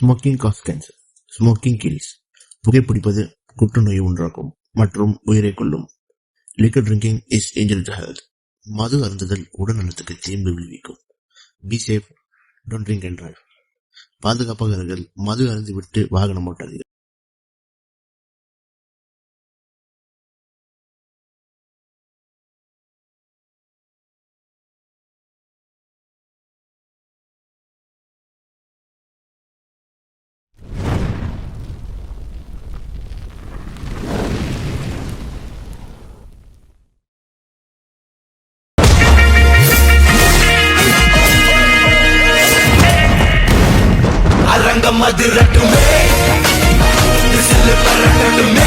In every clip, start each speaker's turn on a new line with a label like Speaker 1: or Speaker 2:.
Speaker 1: Smoking causes cancer smoking kills புகைப்பிடிப்பது புற்றுநோயை உண்டாக்கும் மற்றும் உயிரை கொள்ளும் liquor drinking is injurious to health மது அருந்துதல் உடல் நலத்துக்கு தீங்கு விளைவிக்கும். Be safe don't drink and drive பாதுகாப்பாக இருங்கள். மது அருந்திவிட்டு வாகனம் ஓட்டாதீர்கள்.
Speaker 2: மது ரட்டுமே. விசிலு பறக்கட்டுமே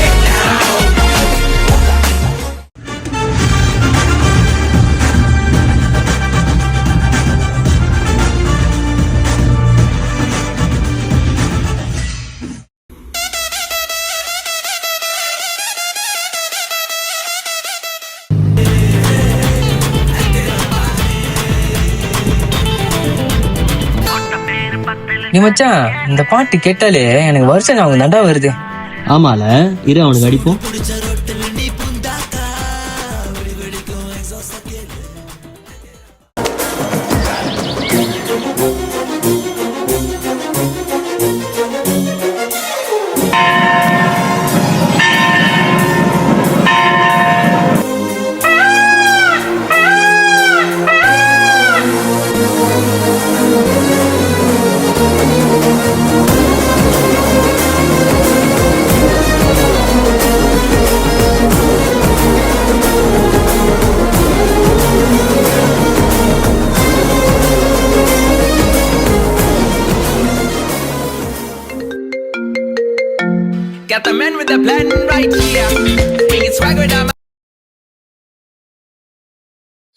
Speaker 3: நீ மச்சான் இந்த பாட்டு கேட்டாலே எனக்கு வருஷம் அவங்க நண்டா வருது.
Speaker 4: ஆமால இரு அவனுக்கு அடிப்போம்.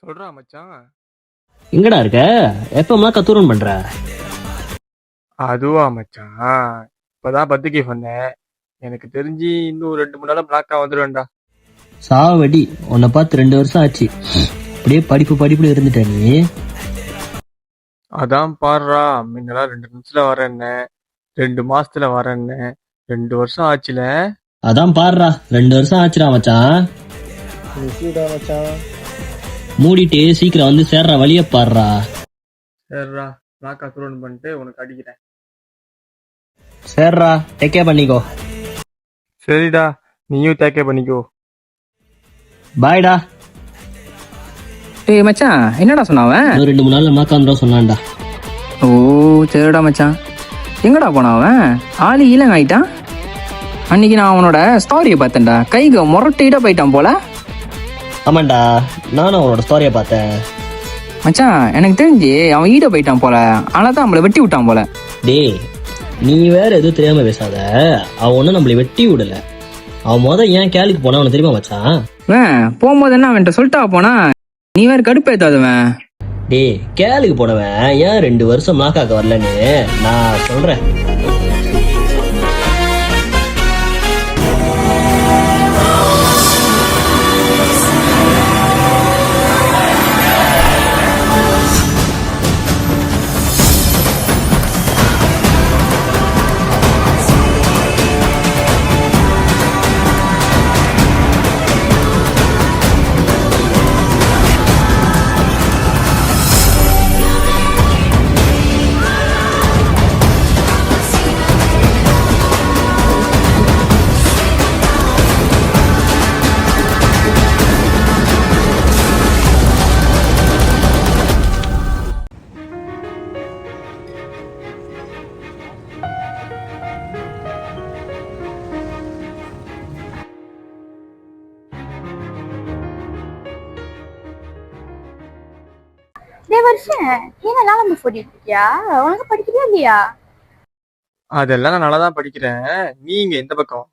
Speaker 5: சொல்றா மச்சான்.
Speaker 4: எங்கடா இருக்க? எப்பமா கத்தூரன் பண்ற?
Speaker 5: அதுவா மச்சான். இப்பதான் பத்துக்கு வந்தேன். எனக்கு தெரிஞ்சு இன்னும் ரெண்டு மூணு நாள் பிளாக்கா வந்துடுவேன்டா
Speaker 4: சாவடி உன்னை பார்த்து ரெண்டு வருஷம் ஆச்சு. அப்படியே படிப்பு படிப்புல இருந்துட்ட நீ.
Speaker 5: அதான் பாடுறா முன்னெல்லாம் ரெண்டு நிமிஷத்துல வரேன்னு. ரெண்டு மாசத்துல வரேன்னு. ரெண்டு வருஷம் ஆச்சுல.
Speaker 4: அதான் பாடுறா. ரெண்டு வருஷம் ஆச்சுடா மச்சான்.
Speaker 5: மச்சான்.
Speaker 4: மூடிட்டு சீக்கிரம் வந்து சேர்ற வழிய பாடுறா.
Speaker 5: சரிடா பிளாக்கா துரோன் பண்ணிட்டு உனக்கு அடிக்கிறேன்.
Speaker 4: சேர்றா. டேக்கே பண்ணிக்கோ.
Speaker 5: சரிடா. நீயும் தேக்கே பண்ணிக்கோ.
Speaker 4: பாய்டா
Speaker 3: ஏய் மச்சான் என்னடா சொன்னாவன்
Speaker 4: இன்னும் ரெண்டு மூணு நாள்ல மாக்காந்துடும் சொன்னான்டா.
Speaker 3: ஓ சரிடா மச்சான். எங்கடா போனான் அவன்? ஆளு ஈலங்க ஆயிட்டான் அன்னைக்கு நான் அவனோட ஸ்டோரியை பார்த்தேன்டா. கைக முரட்டிட போயிட்டான் போல.
Speaker 4: ஆமாண்டா நானும் அவனோட ஸ்டோரியை பார்த்தேன்.
Speaker 3: மச்சான் எனக்கு தெரிஞ்சு அவன் ஈட போயிட்டான் போல. ஆனா தான் நம்மளை வெட்டி விட்டான் போல.
Speaker 4: டேய் நீ வேற எதுவும் தெரியாம பேசாத. அவன் ஒன்னும் நம்மளை வெட்டி விடல. அவன் முத ஏன் கேளுக்கு போனா அவனுக்கு தெரியுமா மச்சான்?
Speaker 3: அவன் போகும்போது என்ன அவன்கிட்ட சொல்லிட்டா போனா நீ வேற கடுப்பேத்தாதவன்
Speaker 4: டேய் கேளுக்கு போனவன் ஏன் ரெண்டு வருஷம் மாக்காக்க வரலன்னு நான் சொல்றேன்.
Speaker 6: வருஷம் நீ என்ன நம்ம சொல்லிட்டு இருக்கியா உனக்கு படிக்கிறியா இல்லையா?
Speaker 5: அதெல்லாம் நான் நல்லா தான் படிக்கிறேன் நீங்க எந்த பக்கம்?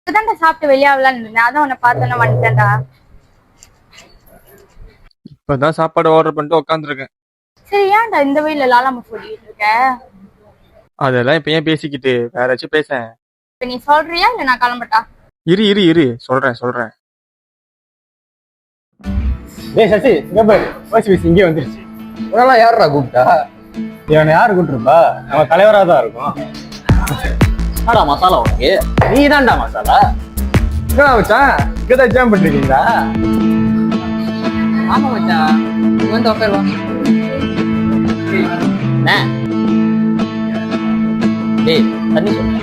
Speaker 6: இப்பதான்டா சாப்பிட்டு வெளியாகலான்னு இருந்தேன். அதான் உன்னை பார்த்தோன்னே வந்துட்டேன்டா.
Speaker 5: இப்பதான் சாப்பாடு ஆர்டர் பண்ணிட்டு உட்காந்துருக்கேன்
Speaker 6: சரி ஏன்டா இந்த வழியில லாலாம சொல்லிட்டு இருக்க?
Speaker 5: அதெல்லாம் இப்ப ஏன் பேசிக்கிட்டு? வேற ஏதாச்சும் பேசேன்
Speaker 6: இப்ப நீ சொல்றியா இல்ல நான் கிளம்பட்டா?
Speaker 5: இரு இரு இரு. சொல்றேன் சொல்றேன்.
Speaker 7: டேய் சசி இங்க பாரு வாஷ் மிஷின் இங்கே வந்துருச்சு.
Speaker 8: உன்னெல்லாம் யாருடா கூப்பிட்டா?
Speaker 7: இவனை யாரு கூப்பிட்டுருப்பா? நம்ம தலைவரா தான் இருக்கும்.
Speaker 9: என்னடா மசாலா உனக்கு?
Speaker 7: நீ தான்டா மசாலா. என்னடா மச்சான்? இங்கதான் எக்ஸாம் பண்ணிருக்கீங்களா?
Speaker 10: ஆமா மச்சான். வந்து உட்காருவா
Speaker 9: டேய் தண்ணி சொல்லு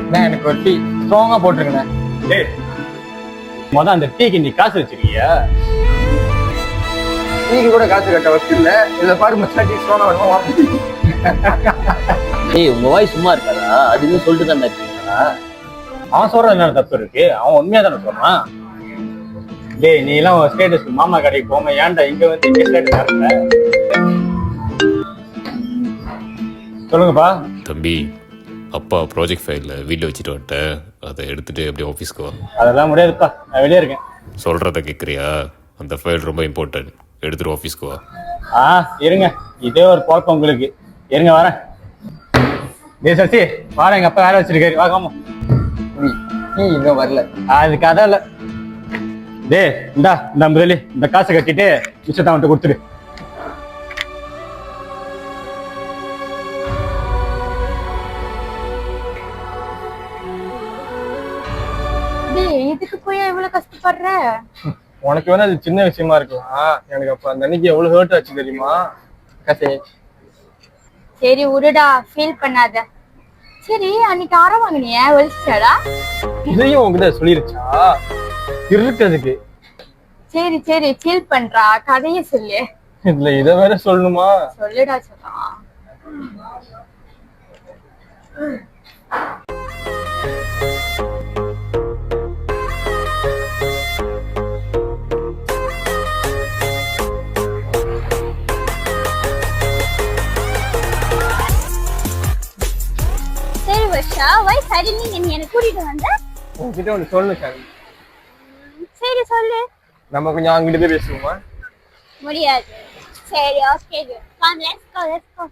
Speaker 7: அண்ணா, எனக்கு ஒரு டீ ஸ்ட்ராங்கா போட்டுருங்கண்ணே டேய் முத அந்த டீக்கு நீ காசு வச்சிருக்கியா? டீக்கு கூட காசு கட்ட வச்சிருல இதுல பாரு மச்சான் டீ ஸ்ட்ராங்கா வேணுமா
Speaker 9: டேய் உங்க வாய் சும்மா இருக்காதா? அதுன்னு சொல்லிட்டு தான் இருக்கீங்களா
Speaker 7: அவன் சொல்றது என்ன தப்பு இருக்கு. அவன் உண்மையா தானே சொன்னான் டேய் நீ எல்லாம் ஸ்டேட்டஸ் மாமா கடைக்கு போங்க. ஏன்டா இங்க வந்து இங்க ஸ்டேட்டஸ் ஆடுற சொல்லுங்கப்பா.
Speaker 8: தம்பி அப்பா ப்ராஜெக்ட் ஃபைலில் வீட்டில் வச்சுட்டு வந்துட்டேன் அதை எடுத்துட்டு அப்படியே ஆஃபீஸ்க்கு வா.
Speaker 7: அதெல்லாம் முடியாதுப்பா. நான் வெளியே இருக்கேன்.
Speaker 8: சொல்கிறத கேட்குறியா அந்த ஃபைல் ரொம்ப இம்பார்ட்டன்ட் எடுத்துட்டு ஆஃபீஸ்க்கு வா.
Speaker 7: ஆ இருங்க. இதே ஒரு குழப்பம் உங்களுக்கு. இருங்க வரேன். டேய் சசி வாடா எங்க அப்பா வேலை வச்சிருக்காரு. வாங்காம
Speaker 10: நீ இன்னும் வரல.
Speaker 7: அது கதை இல்ல. டேய் இந்தா இந்த முதலி இந்த காசை கட்டிட்டு மிச்சத்தை அவன்கிட்ட கொடுத்துடு.
Speaker 11: டேய் இதுக்கு போய் இவ்வளவு கஷ்டப்படுற?
Speaker 12: உனக்கு வேணா அது சின்ன விஷயமா இருக்கலாம். எனக்கு அப்ப அந்த அன்னைக்கு எவ்வளவு ஹர்ட் ஆச்சு தெரியுமா? கசே.
Speaker 11: சரி விடுடா ஃபீல் பண்ணாத. சரி அன்னைக்கு ஆரம் வாங்கினிய ஒழிச்சாடா
Speaker 12: இதையும் உங்ககிட்ட சொல்லிருச்சா? இருக்கிறதுக்கு
Speaker 11: சரி சரி ஃபீல் பண்றா. கதைய சொல்லு.
Speaker 12: இதுல இதை வேற சொல்லணுமா?
Speaker 11: சொல்லுடா சொல்லலாம்
Speaker 13: வர்ஷா வை சடன்லி நீ என்ன கூட்டிட்டு வந்த?
Speaker 12: உங்ககிட்ட ஒண்ணு சொல்லணும் சார்.
Speaker 13: சரி சொல்லு.
Speaker 12: நம்ம கொஞ்சம் அங்கிட்டு போய் பேசுவோமா?
Speaker 13: முடியாது. சரி okay come let's go let's go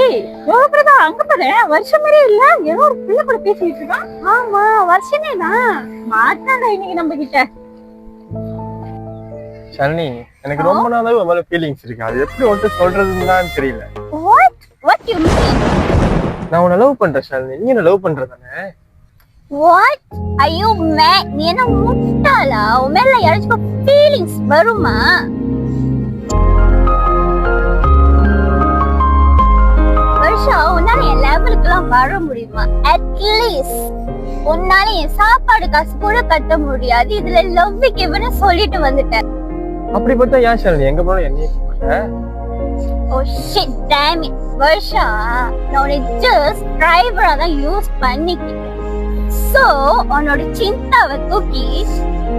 Speaker 11: ஏய் யோகப்பிரதா அங்க பாரு. வருஷம் மாதிரி இல்ல. ஏதோ ஒரு பிள்ளை கூட பேசிட்டு இருக்கான். ஆமா வருஷமே தான். இன்னைக்கு நம்ம கிட்ட
Speaker 12: ஷாலினி எனக்கு ரொம்ப நாளாவே மேல ஃபீலிங்ஸ் இருக்கு. அது எப்படி உன்கிட்ட சொல்றதுன்னு தான் தெரியல.
Speaker 13: வாட் யூ மீன்
Speaker 12: நான் உன்னை லவ் பண்றேன் ஷாலினி. நீ என்ன லவ் பண்ற தானே?
Speaker 13: வாட் ஐயோ மே நீ என்ன முட்டாளா? உன் மேல யாராச்சும் ஃபீலிங்ஸ் வருமா? வருஷா உன்னால என் லெவலுக்குலாம் வர முடியுமா? அட்லீஸ்ட் உன்னால என் சாப்பாடு காசு கூட கட்ட முடியாது. இதுல லவ் கிவ்னு சொல்லிட்டு வந்துட்டேன்.
Speaker 12: அப்படி பார்த்தா ஏன் ஷாலினி? எங்க போனாலும் என்னையே கூப்பிடுற?
Speaker 13: ஓ ஷிட் டேம் இட் வருஷா நான் ஜஸ்ட் டிரைவரா தான் யூஸ் பண்ணிக்கிட்டேன். சோ உன்னோட சிந்தாவை தூக்கி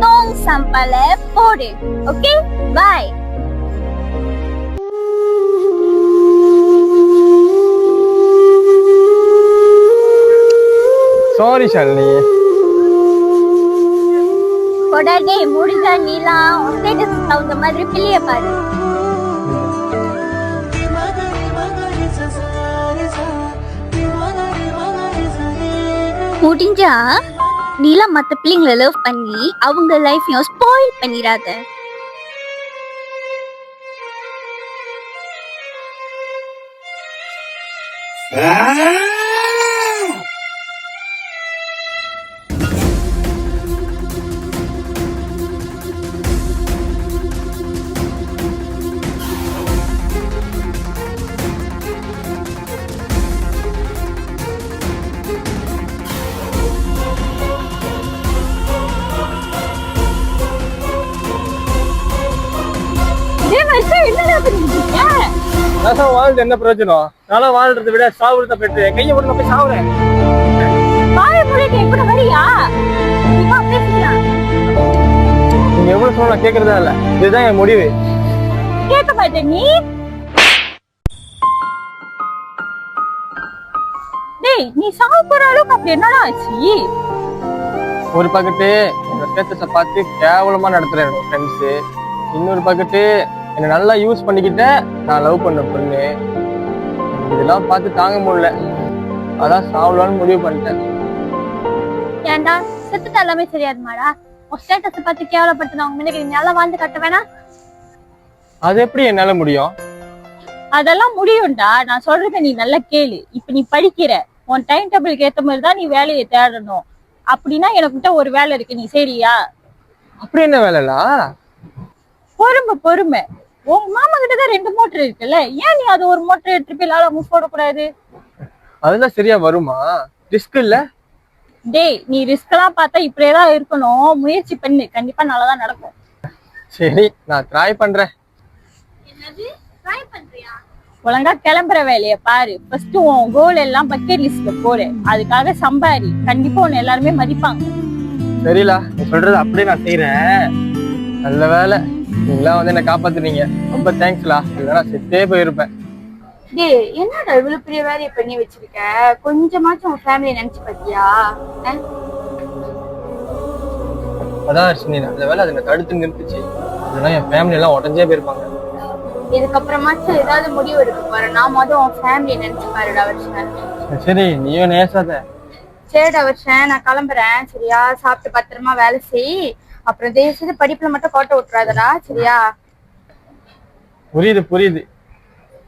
Speaker 13: தோங் சம்பல போடு ஓகே பாய்
Speaker 12: சாரி ஷாலினி
Speaker 13: கொடாடே முடிஞ்சா நீலாம் உன் ஸ்டேட்டஸ் தகுந்த மாதிரி பிள்ளைய பாரு. முடிஞ்சா நீலாம் மத்த பிள்ளைங்களை லவ் பண்ணி அவங்க லைஃப்பையும் ஸ்பாயில் பண்ணிடாத.
Speaker 11: டேய்
Speaker 12: வாழ்ந்து என்ன பிரயோஜனம்? நல்லா வாழ்றதை விட சாவுறத பெற்று கையை விட போய் சாவுறேன். நீங்க எவ்வளவு சொன்னா கேக்குறதா இல்ல. இதுதான் என் முடிவு.
Speaker 11: கேட்க மாட்டே நீ. டேய் நீ சாவு போற அளவுக்கு அப்படி என்னடா ஆச்சு?
Speaker 12: ஒரு பக்கத்து என்னோட ஸ்டேட்டஸை பார்த்து கேவலமா நடத்துறேன் ஃப்ரெண்ட்ஸு இன்னொரு பக்கத்து என்னை நல்லா யூஸ் பண்ணிக்கிட்ட நான் லவ் பண்ண பொண்ணு. இதெல்லாம் பார்த்து தாங்க முடியல. அதான் சாவலான்னு முடிவு பண்ணிட்டேன்.
Speaker 11: ஏன்டா செத்துட்டு எல்லாமே தெரியாதுமாடா உன் ஸ்டேட்டஸ் பார்த்து கேவலப்படுத்தினவங்க முன்னாடி நீ நல்லா வாழ்ந்து கட்ட வேணா
Speaker 12: அது எப்படி என்னால முடியும்?
Speaker 6: அதெல்லாம் முடியும்டா. நான் சொல்றத நீ நல்லா கேளு. இப்ப நீ படிக்கிற. உன் டைம் டேபிளுக்கு ஏத்த மாதிரி தான் நீ வேலையை தேடணும். அப்படின்னா எனக்கிட்ட ஒரு வேலை இருக்கு. நீ சரியா
Speaker 5: அப்படி என்ன வேலைலா
Speaker 6: பொறுமை பொறுமை. உங்க மாமா கிட்ட தான் ரெண்டு மோட்டர் இருக்குல்ல? ஏன் நீ அது ஒரு மோட்டர் எடுத்துட்டு போய் லால மூவ் போடக்கூடாது?
Speaker 5: அதெல்லாம் சரியா வருமா? ரிஸ்க் இல்ல?
Speaker 6: டேய் நீ ரிஸ்க் எல்லாம் பார்த்தா இப்படியே தான் இருக்கணும். முயற்சி பண்ணு. கண்டிப்பா நல்லதா நடக்கும்.
Speaker 5: சரி நான் ட்ரை பண்றேன்.
Speaker 6: ஒழுங்கா கிளம்புற வேலையை பாரு. ஃபர்ஸ்ட் உன் கோல் எல்லாம் பக்கெட் லிஸ்ட்ல போடு. அதுக்காக சம்பாரி. கண்டிப்பா உன்னை எல்லாருமே மதிப்பாங்க.
Speaker 5: சரிலா நீ சொல்றது அப்படியே நான் செய்யறேன் நல்ல வேலை. நீங்களாம் வந்து என்ன காப்பாத்துனீங்க. ரொம்ப தேங்க்ஸ்லா இல்லைன்னா செத்தே போயிருப்பேன்.
Speaker 6: டேய் என்னடா இவ்வளவு பெரிய வேலையை பண்ணி வச்சிருக்க? கொஞ்சமாச்சும் உன் ஃபேமிலியை நினைச்சு பாத்தியா?
Speaker 5: அதான் நல்ல வேலை அதை தடுத்து நிறுத்துச்சு. இல்லைன்னா என் ஃபேமிலி எல்லாம் உடஞ்சே போயிருப்பாங்க.
Speaker 6: இதுக்கப்புறமாச்சும் ஏதாவது முடிவு எடுக்க போற? நான் மொதல் உன் ஃபேமிலியை நினைச்சு பாருடா வருஷன்
Speaker 5: சரி நீயும் நேசாத.
Speaker 6: சரிடா வருஷன் நான் கிளம்புறேன். சரியா? சாப்பிட்டு பத்திரமா வேலை செய். அப்புறம் தயவு செய்து படிப்புல மட்டும் கோட்டை விட்டுறாதடா சரியா?
Speaker 5: புரியுது புரியுது.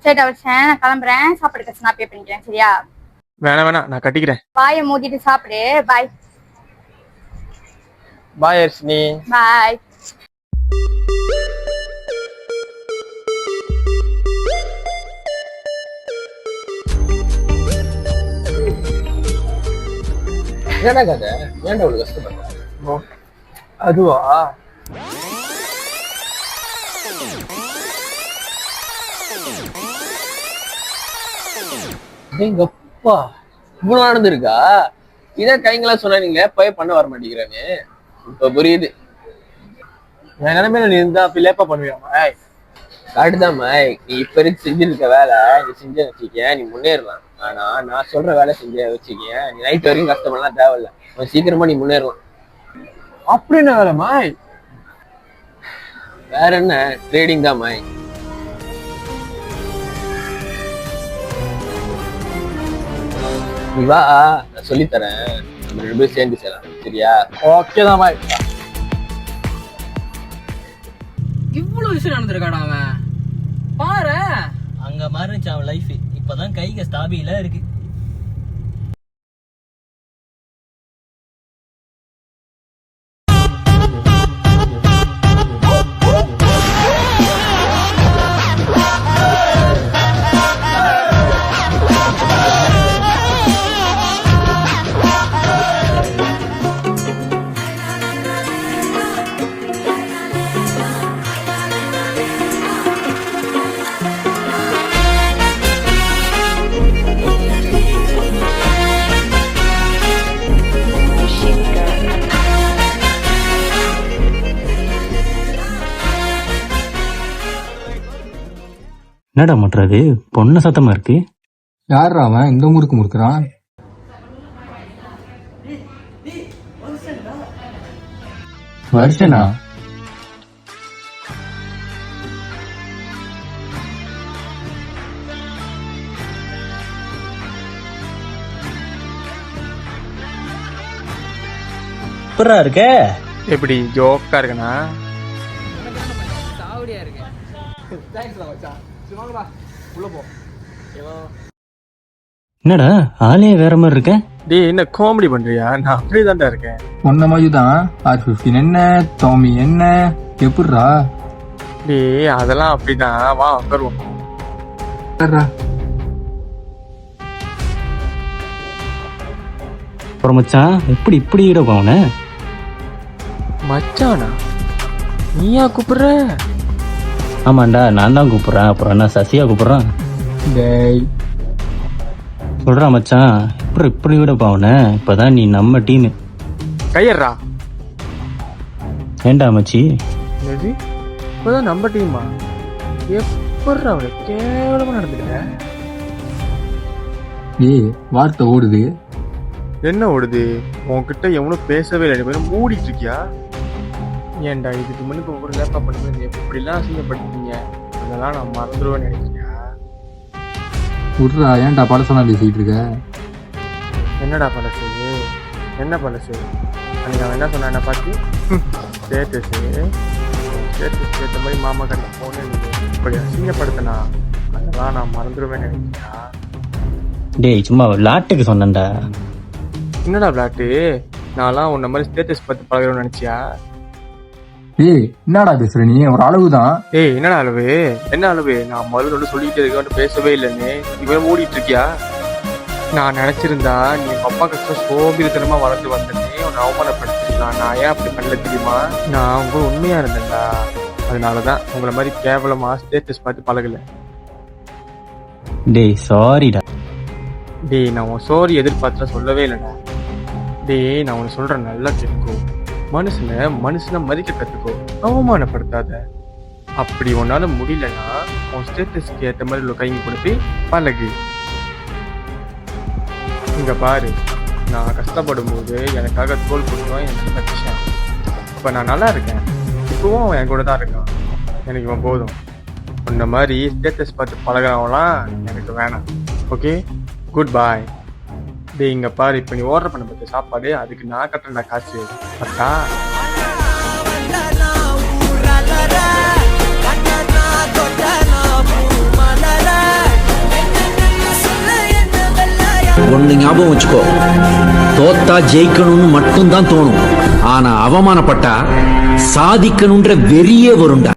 Speaker 6: சரிடா வருஷன் நான் கிளம்புறேன். சாப்பாடு கஷ்டம் நான் பே பண்ணிக்கிறேன் சரியா?
Speaker 5: வேணாம் வேணாம். நான் கட்டிக்கிறேன்.
Speaker 6: வாயை மூடிட்டு சாப்பிடு. பாய்
Speaker 5: பாய் அர்ஷினி
Speaker 6: பாய்
Speaker 5: என்ன கதை ஏன்டா அவ்வளவு கஷ்டப்படுற? அதுவா?
Speaker 14: எங்கப்பா இவ்வளவு நடந்திருக்கா? இதான் கைங்களா சொன்னீங்க பய பண்ண வர மாட்டேங்கிறாங்க. இப்ப புரியுது.
Speaker 5: என் நிலைமையில நீ இருந்தா அப்படி லேப்பா பண்ணுவியாமா
Speaker 14: காட்டுதான் நீ இப்ப இருக்கு செஞ்சிருக்க வேலை? நீ செஞ்ச வச்சுக்க நீ முன்னேறலாம். ஆனா நான் சொல்ற வேலை செஞ்ச வச்சுக்க நீ நைட் வரைக்கும் கஷ்டமெல்லாம் தேவையில்ல. சீக்கிரமா நீ முன்னேறலாம்.
Speaker 5: அப்படி என்ன வேலைமா
Speaker 14: வேற என்ன? ட்ரேடிங் தான் மை நீ வா நான் சொல்லித் தரேன் நம்ம ரெண்டு பேரும் சேர்ந்து செய்யலாம் சரியா?
Speaker 5: ஓகே தான் பாய்
Speaker 3: இவ்வளவு விஷயம் நடந்திருக்காடா அவன்? பாரு.
Speaker 4: அங்க மாறிச்சு அவன் லைஃப் இப்பதான் கைக ஸ்டாபியில இருக்கு.
Speaker 15: என்னடா பண்றது? பொண்ணு சத்தமா இருக்கு.
Speaker 3: யார் அவன்? இந்த முறுக்கு முறுக்குறான். வருஷனா
Speaker 4: எப்படா இருக்க?
Speaker 5: எப்படி ஜோக்கா இருக்கனா?
Speaker 15: என்னடா ஆளே வேற மாதிரி இருக்க?
Speaker 5: டேய் என்ன காமெடி பண்றியா? நான் அப்படியே இருக்கேன்.
Speaker 3: ஒன்ன மாதிரி தான் ஆர் ஃபிஃப்டின் என்ன? டோமி என்ன? எப்படிரா
Speaker 5: டேய் அதெல்லாம் அப்படிதான் வா உட்காருவோம்.
Speaker 15: அப்புறம் மச்சான் எப்படி இப்படி ஈட போவன
Speaker 5: மச்சானா? நீயா கூப்பிடுற?
Speaker 15: ஆமாண்டா நான் தான் கூப்பிடுறேன். அப்புறம் என்ன சசியா கூப்பிடுறான்?
Speaker 3: டேய்.
Speaker 15: சொல்றா மச்சான். எப்படி இப்படி விட போவன இப்பதான் நீ நம்ம டீம்
Speaker 5: கையறா
Speaker 15: ஏண்டா மச்சி?
Speaker 5: எது இப்போதான் நம்ம டீமா எப்படி அவனை கேவலமா நடந்துக்கிற
Speaker 3: ஏய் வார்த்தை ஓடுது.
Speaker 5: என்ன ஓடுது? உன்கிட்ட எவனும் பேசவே இல்லை. நீ மூடிட்டு இருக்கியா? ஏன்டா இதுக்கு முன்னுக்கு ஒவ்வொரு லேப்டாப் பண்ணி எப்படிலாம் அசிங்கப்பட்டீங்க அதெல்லாம் நான் மறந்துடுவேன்னு நினைக்கிறியா
Speaker 3: விட்றா ஏன்டா பழசெல்லாம் பேசிட்டு இருக்க?
Speaker 5: என்னடா பழசு? என்ன பழசு? அன்னைக்கு அவன் என்ன சொன்னான் என்ன பார்த்து ஸ்டேட்டஸு ஸ்டேட்டஸ் ஏற்ற மாதிரி மாமா கண்ட போனே இப்படி அசிங்கப்படுத்தினா அதெல்லாம் நான் மறந்துடுவேன்னு நினைக்கிறியா
Speaker 15: டேய் சும்மா விளாட்டுக்கு சொன்னேன்டா.
Speaker 5: என்னடா விளாட்டு நான்லாம் உன்ன மாதிரி ஸ்டேட்டஸ் பார்த்து பழகிறோம்னு நினைச்சியா?
Speaker 16: ஏய் என்னடா பேசுற நீ ஒரு அளவுதான்
Speaker 5: ஏய் என்னடா அளவு என்ன அளவு நான் முதல்ல ஒன்று சொல்லிட்டு இருக்க பேசவே இல்லைன்னு. இவன் ஓடிட்டு இருக்கியா நான் நினைச்சிருந்தா நீ உங்க அப்பா கஷ்டம் சோம்பிரித்தனமா வளர்ந்து வந்தனே உன்னை அவமானப்படுத்திருக்கலாம் நான் ஏன் அப்படி பண்ணல தெரியுமா? நான் உங்க உண்மையா இருந்தேன்டா. அதனாலதான் உங்களை மாதிரி கேவலமா ஸ்டேட்டஸ் பார்த்து பழகல.
Speaker 15: டேய் சாரிடா
Speaker 5: டேய் நான் உன் சோரி எதிர்பார்த்தா சொல்லவே இல்லைடா. டேய் நான் உனக்கு சொல்றேன் நல்லா கேட்கோ மனுஷனை மனுஷனை மதிக்க கத்துக்கோ அவமானப்படுத்தாத. அப்படி உன்னால முடியலன்னா உன் ஸ்டேட்டஸ்க்கு ஏத்த மாதிரி உள்ள கைங்க கொண்டு போய் பழகு. இங்க பாரு நான் கஷ்டப்படும் போது எனக்காக தோல் கொடுத்தோம் எனக்கு லட்சியம் இப்ப நான் நல்லா இருக்கேன். இப்பவும் அவன் என் கூட தான் இருக்கான். எனக்கு இவன் போதும். உன்ன மாதிரி ஸ்டேட்டஸ் பார்த்து பழகிறவங்களாம் எனக்கு வேணாம். ஓகே குட் பாய் டேய் இங்க பாரு இப்ப நீ ஆர்டர் பண்ண பத்த சாப்பாடு அதுக்கு நான் கட்டுறேன்டா காசு. பத்தா
Speaker 12: ஒன்று ஞாபகம் வச்சுக்கோ. தோத்தா ஜெயிக்கணும்னு மட்டும்தான் தோணும். ஆனா அவமானப்பட்டா சாதிக்கணும்ன்ற வெறியே வரும்டா.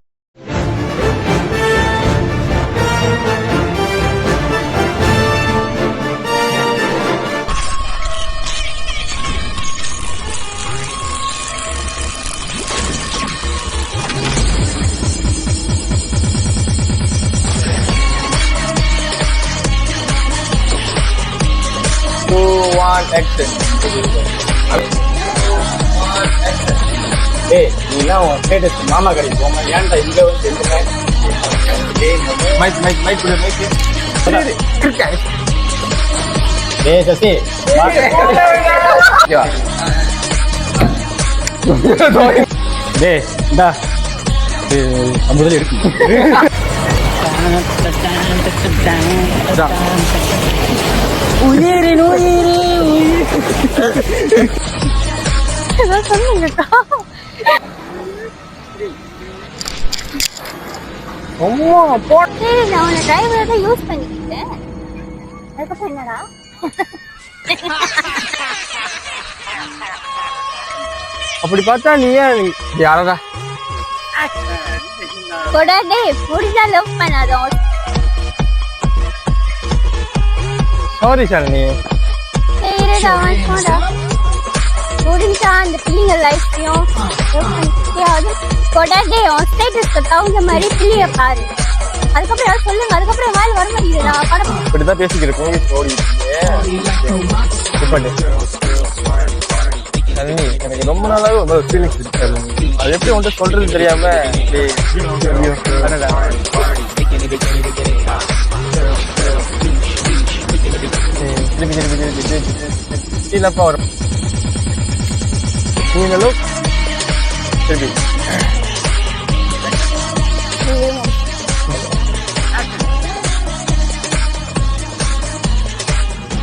Speaker 5: ஒன் ஆக்ஷன்
Speaker 7: டேய் நீலாம் உன் ஸ்டேட்டஸ் மாமா கடைக்கு போமா? ஏன்டா இங்க வந்து நின்னுட்ட? டேய்
Speaker 5: மைக் மைக் மைக் கொடு மைக்
Speaker 7: டேய் சசி. டேய் இந்தா. முதல்ல இருக்கு.
Speaker 6: ஏதாவது சொல்லுங்கக்கா
Speaker 5: அம்மா போ
Speaker 13: சரி நான் டிரைவரை தான் யூஸ் பண்ணிக்கிட்டேன் அதுக்கப்புறம் என்னடா
Speaker 5: அப்படி பார்த்தா நீ ஏன் யாரடா?
Speaker 13: கொடாடே முடிஞ்சா லவ் பண்ணாத?
Speaker 5: சாரி
Speaker 13: இருடா வாங்கிக்கோடா முடிஞ்சா அந்த பிள்ளைங்க லைஃப்லயும் கொடாடே உன் ஸ்டேட்டஸ்க்கு தகுந்த மாதிரி பிள்ளைய பாரு. அதுக்கப்புறம் சொல்லுங்க? அதுக்கப்புறம் வாயில் வர மாட்டேங்குதுடா படம்
Speaker 5: இப்படிதான் பேசிக்கிட்டு மூவிஸ் ஓடி எனக்கு ரொம்ப நாளாவே ஒரு ஃபீலிங்ஸ் இருக்கு ஷாலினி. அது எப்படி உன்கிட்ட சொல்றது தெரியாம திருப்பி திருப்பி திருப்பி திருப்பி. கீழப்பா வரும் நீங்களும் திருப்பி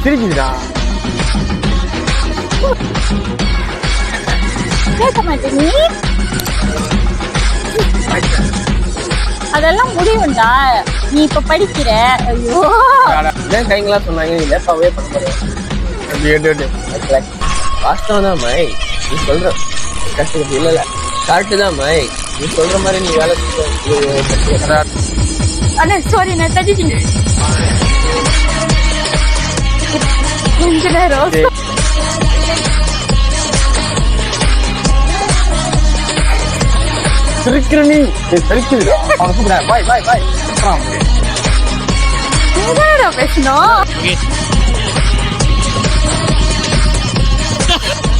Speaker 5: சிரிக்குதுடா
Speaker 6: கேட்க மாட்டேன் நீ அதெல்லாம் முடியும்டா நீ இப்ப படிக்கிற. ஐயோ.
Speaker 14: ஏன் கைங்களா சொன்னாங்க? நீ லேப்பாவே பண்ண போறேன். வாஸ்தவம் தான் மை நீ சொல்ற. கஷ்டப்பட்டு இல்ல இல்ல கரெக்டு தான் மை நீ சொல்ற மாதிரி நீ வேலை
Speaker 6: அண்ணா சாரி நான் தட்டிட்டீங்க கொஞ்ச நேரம்.
Speaker 5: அவனை கூப்பிட. பாய் பாய் பாய்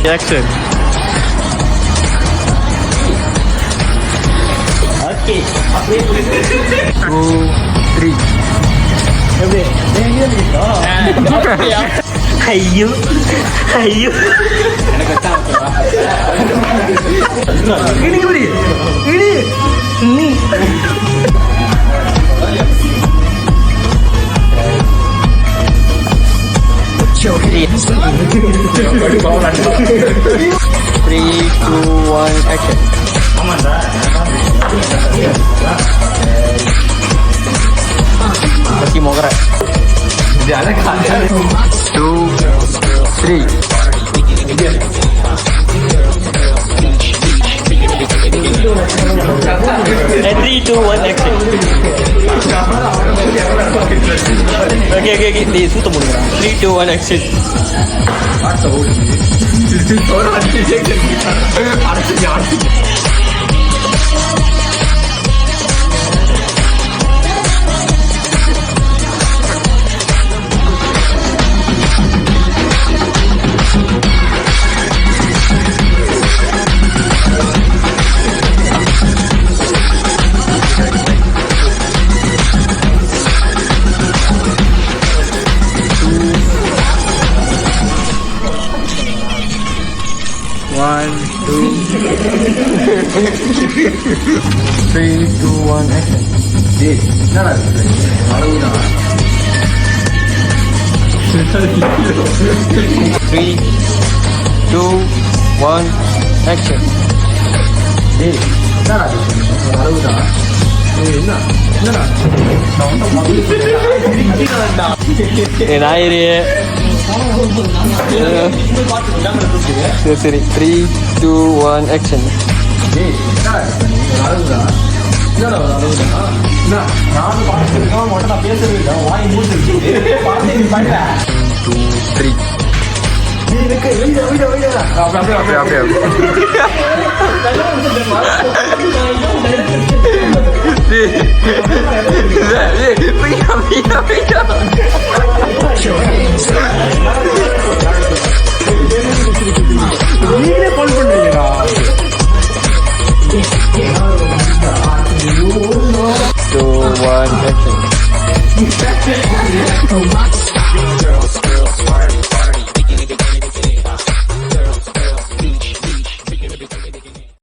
Speaker 6: Action. Okay.
Speaker 5: Two,
Speaker 10: three.
Speaker 4: അയ്യോ അയ്യോ ഇടി ഇടി
Speaker 3: ഇടി നീ Three,
Speaker 10: two, one, action. Masih mau nggak? Dia ada kan? Two, three.
Speaker 5: Two three
Speaker 15: ஐயோ ஐயோ
Speaker 5: த்ரீ டூ ஒன் ஆக்ஷன்
Speaker 16: பசி முகர two three
Speaker 10: three two one action okay okay okay நீ சுத்த முடியுங்க three two one action
Speaker 16: one three two one action three two one action
Speaker 10: நாயிரு
Speaker 16: சரி சரி three two one action நானும் பார்த்துருக்கேன் மட்டும் நான் பேசுறது இல்லை வாய் மூடிச்சு பார்த்து பண்ணல டூ த்ரீ நீங்களே கால் பண்ணுவீங்களா Two, one, action.